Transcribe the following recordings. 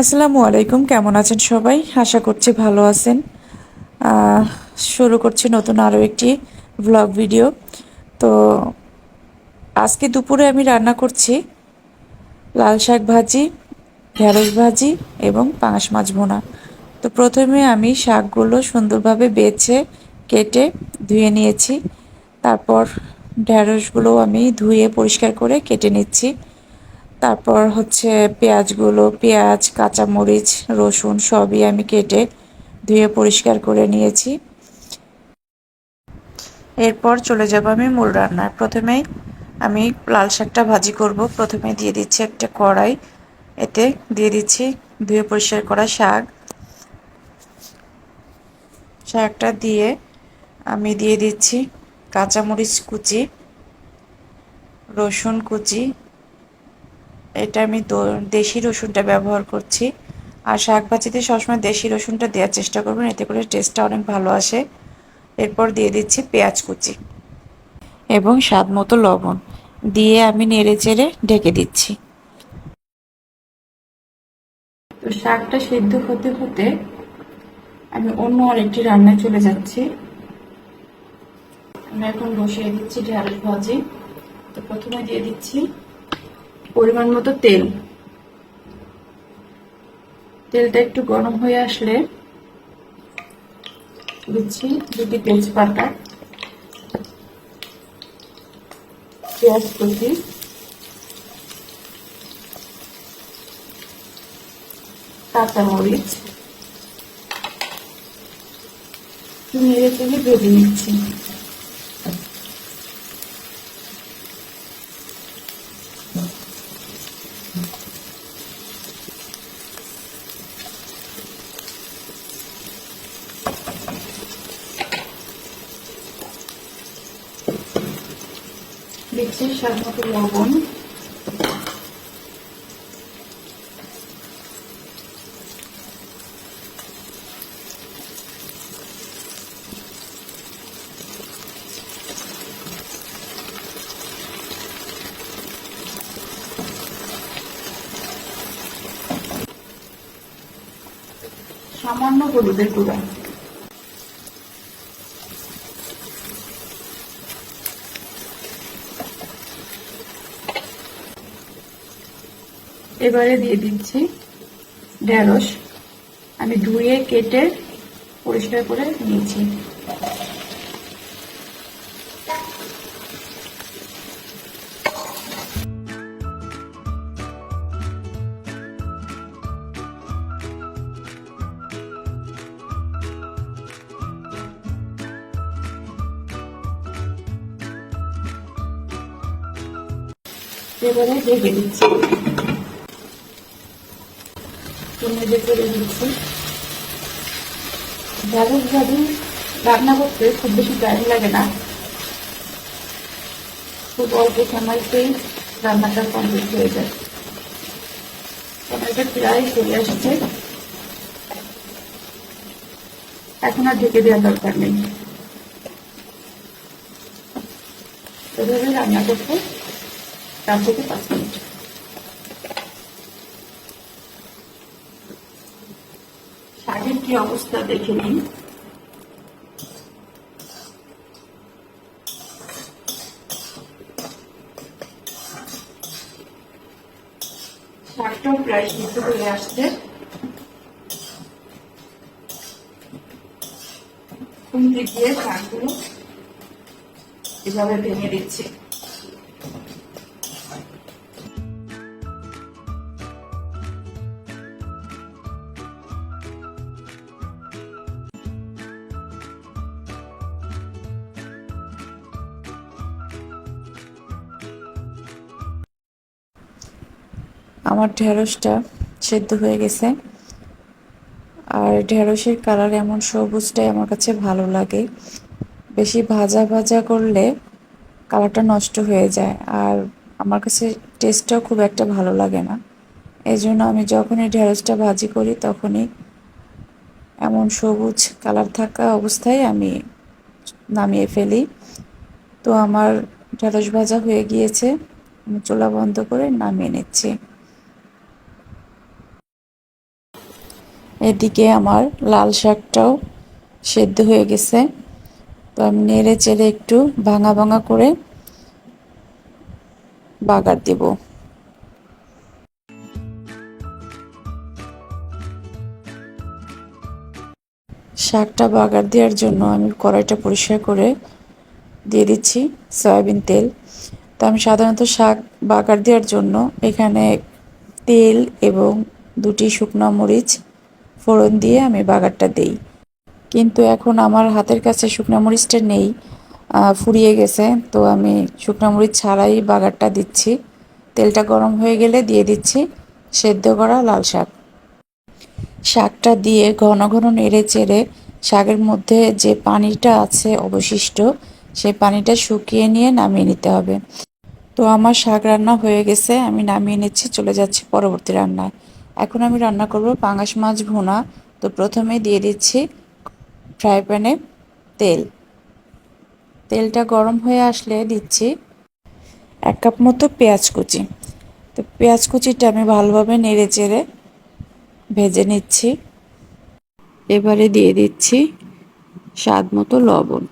আসসালামু আলাইকুম, কেমন আছেন সবাই? আশা করছি ভালো আছেন। শুরু করছি নতুন আরও একটি ভ্লগ ভিডিও তো আজকে দুপুরে আমি রান্না করছি লাল শাক ভাজি, ঢেঁড়স ভাজি এবং পাঙাশ মাছ ভোনা। তো প্রথমে আমি শাকগুলো সুন্দরভাবে বেছে, কেটে ধুয়ে নিয়েছি। তারপর ঢেঁড়সগুলো আমি ধুয়ে পরিষ্কার করে কেটে নিচ্ছি। তারপর হচ্ছে পেঁয়াজগুলো, পেঁয়াজ, কাঁচামরিচ, রসুন সবই আমি কেটে ধুয়ে পরিষ্কার করে নিয়েছি। এরপর চলে যাব আমি মূল রান্নায়। প্রথমেই আমি লাল শাকটা ভাজি করব। প্রথমে দিয়ে দিচ্ছি একটা কড়াই। এতে দিয়ে দিচ্ছি ধুয়ে পরিষ্কার করা শাক। শাকটা দিয়ে আমি দিয়ে দিচ্ছি কাঁচামরিচ কুচি, রসুন কুচি এটা আমি দেশি রসুনটা ব্যবহার করছি। আর শাক ভাজিতে সবসময় দেশি রসুনটা দেওয়ার চেষ্টা করবেন, এতে করে টেস্টটা অনেক ভালো আসে। এরপর দিয়ে দিচ্ছি পেঁয়াজ কুচি এবং স্বাদ মতো লবণ দিয়ে আমি নেড়ে চেড়ে ঢেকে দিচ্ছি। তো শাকটা সেদ্ধ হতে হতে আমি অন্য আরেকটি রান্নায় চলে যাচ্ছি। আমি এখন বসিয়ে দিচ্ছি ঢেঁড়স ভাজি। তো প্রথমে দিয়ে দিচ্ছি পরিমাণ মতো তেল। তেলটা একটু গরম হয়ে আসলে দিচ্ছি দুটি তেজপাতা, পেঁয়াজ কুচি, কাঁচামরিচ নেড়ে চেড়ে ভেজে নিচ্ছি। দিচ্ছি স্বাদ লবণ। সামান্য হলুদের গুঁড়া। এবারে দিয়ে দিচ্ছি ঢেঁড়স। আমি ধুয়ে কেটে পরিষ্কার করে নিয়েছি। এবারে ঢেকে দিচ্ছি মেজে করে দিচ্ছি ঢ্যাঁড়স ভাজি রান্না করতে খুব বেশি টাইম লাগে না। খুব অল্প সময়তেই রান্নাটা কমপ্লিট হয়ে যায়। সময়টা প্রায় চলে আসছে। এখন আর ঢেকে দেওয়ার দরকার নেই। এভাবে রান্না করতে চার থেকে পাঁচ মিনিট। শাকের কি অবস্থা দেখে নিন। শাকটাও প্রায় সিদ্ধ হয়ে আসছে। খুন্তি দিয়ে শাকগুলো এভাবে ভেঙে দিচ্ছি। আমার ঢেঁড়সটা সেদ্ধ হয়ে গেছে। আর ঢেঁড়সের কালার এমন সবুজটাই আমার কাছে ভালো লাগে। বেশি ভাজা ভাজা করলে কালারটা নষ্ট হয়ে যায় আর আমার কাছে টেস্টটাও খুব একটা ভালো লাগে না। এই জন্য আমি যখনই ঢেঁড়সটা ভাজি করি তখনই এমন সবুজ কালার থাকা অবস্থায় আমি নামিয়ে ফেলি। তো আমার ঢেঁড়স ভাজা হয়ে গিয়েছে, আমি চুলা বন্ধ করে নামিয়ে নিচ্ছি। এদিকে আমার লাল শাকটাও সেদ্ধ হয়ে গেছে। তো আমি নেড়ে চেড়ে একটু ভাঙা ভাঙা করে বাগার দেব। শাকটা বাগার দেওয়ার জন্য আমি কড়াইটা পরিষ্কার করে দিয়ে দিচ্ছি সয়াবিন তেল। তো আমি সাধারণত শাক বাগার দেওয়ার জন্য এখানে তেল এবং দুটি শুকনো মরিচ ফোড়ন দিয়ে আমি বাগারটা দেই। কিন্তু এখন আমার হাতের কাছে শুকনো মরিচটা নেই ফুরিয়ে গেছে। তো আমি শুকনো মরিচ ছাড়াই বাগারটা দিচ্ছি। তেলটা গরম হয়ে গেলে দিয়ে দিচ্ছি সেদ্ধ করা লাল শাক। শাকটা দিয়ে ঘন ঘন নেড়ে চেড়ে শাকের মধ্যে যে পানিটা আছে অবশিষ্ট সেই পানিটা শুকিয়ে নিয়ে নামিয়ে নিতে হবে। তো আমার শাক রান্না হয়ে গেছে, আমি নামিয়ে নিচ্ছি, চলে যাচ্ছি পরবর্তী রান্নায়। এখন আমি রান্না করব পাঙাশ মাছ ভুনা। তো প্রথমে দিয়ে দিচ্ছি ফ্রাই প্যানে তেল। তেলটা গরম হয়ে আসলে দিচ্ছি এক কাপ মতো পেঁয়াজ কুচি। তো পেঁয়াজ কুচিটা আমি ভালোভাবে নেড়ে চেড়ে ভেজে নিচ্ছি। এবারে দিয়ে দিচ্ছি স্বাদ মতো লবণ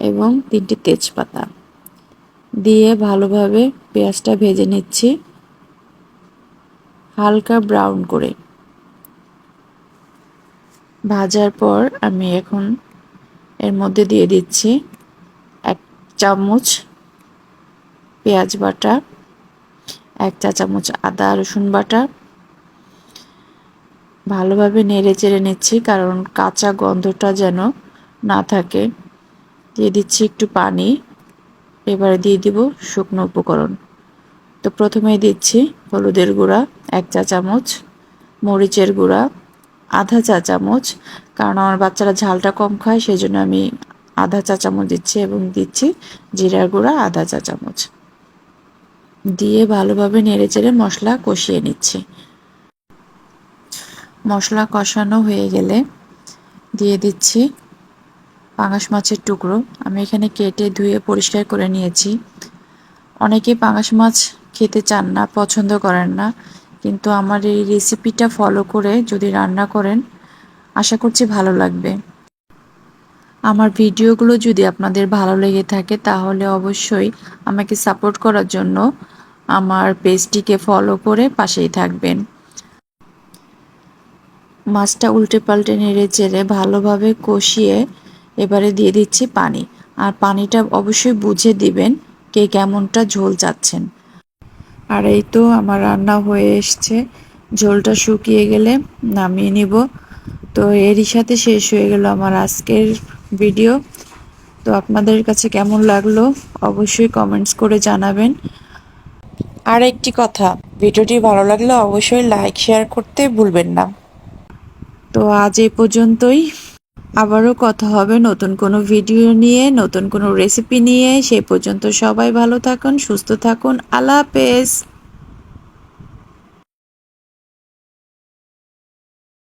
এবং তিনটি তেজপাতা। দিয়ে ভালোভাবে পেঁয়াজটা ভেজে নিচ্ছি। হালকা ব্রাউন করে। ভাজার পর আমি এখন এর মধ্যে দিয়ে দিচ্ছি এক চামচ পেঁয়াজ বাটা, এক চা চামচ আদা, রসুন বাটা। ভালোভাবে নেড়ে চেড়ে নিচ্ছি কারণ কাঁচা গন্ধটা যেন না থাকে। দিয়ে দিচ্ছি একটু পানি। এবারে দিয়ে দিব শুকনো উপকরণ। তো প্রথমেই দিচ্ছি হলুদের গুঁড়া, এক চা চামচ, মরিচের গুঁড়া, আধা চা চামচ, কারণ আমার বাচ্চারা ঝালটা কম খায় সেই জন্য আমি আধা চা চামচ দিচ্ছি এবং দিচ্ছি জিরার গুঁড়া, আধা চা চামচ। দিয়ে ভালোভাবে নেড়ে চেড়ে মশলা কষিয়ে নিচ্ছি। মশলা কষানো হয়ে গেলে দিয়ে দিচ্ছি পাঙাশ মাছের টুকরো। আমি এখানে কেটে ধুয়ে পরিষ্কার করে নিয়েছি। অনেকে পাঙাশ মাছ খেতে চান না, পছন্দ করেন না। কিন্তু আমার এই রেসিপিটা ফলো করে যদি রান্না করেন, আশা করছি ভালো লাগবে। আমার ভিডিওগুলো যদি আপনাদের ভালো লেগে থাকে, তাহলে অবশ্যই আমাকে সাপোর্ট করার জন্য আমার পেজটিকে ফলো করে পাশেই থাকবেন। মাছটা উল্টে পাল্টে নেড়ে চেড়ে ভালোভাবে কষিয়ে এবারে দিয়ে দিচ্ছি পানি। আর পানিটা অবশ্যই বুঝে দিবেন কে কেমনটা ঝোল চাচ্ছেন। আর এই তো আমার রান্না হয়ে এসছে। ঝোলটা শুকিয়ে গেলে নামিয়ে নিব। তো এরই সাথে শেষ হয়ে গেল আমার আজকের ভিডিও। তো আপনাদের কাছে কেমন লাগল অবশ্যই কমেন্টস করে জানাবেন। আর একটি কথা, ভিডিওটি ভালো লাগলে অবশ্যই লাইক শেয়ার করতে ভুলবেন না। তো আজ এই পর্যন্তই। আবারও কথা হবে নতুন কোনো ভিডিও নিয়ে, নতুন কোনো রেসিপি নিয়ে। সেই পর্যন্ত সবাই ভালো থাকুন, সুস্থ থাকুন। আল্লাহ হাফেজ।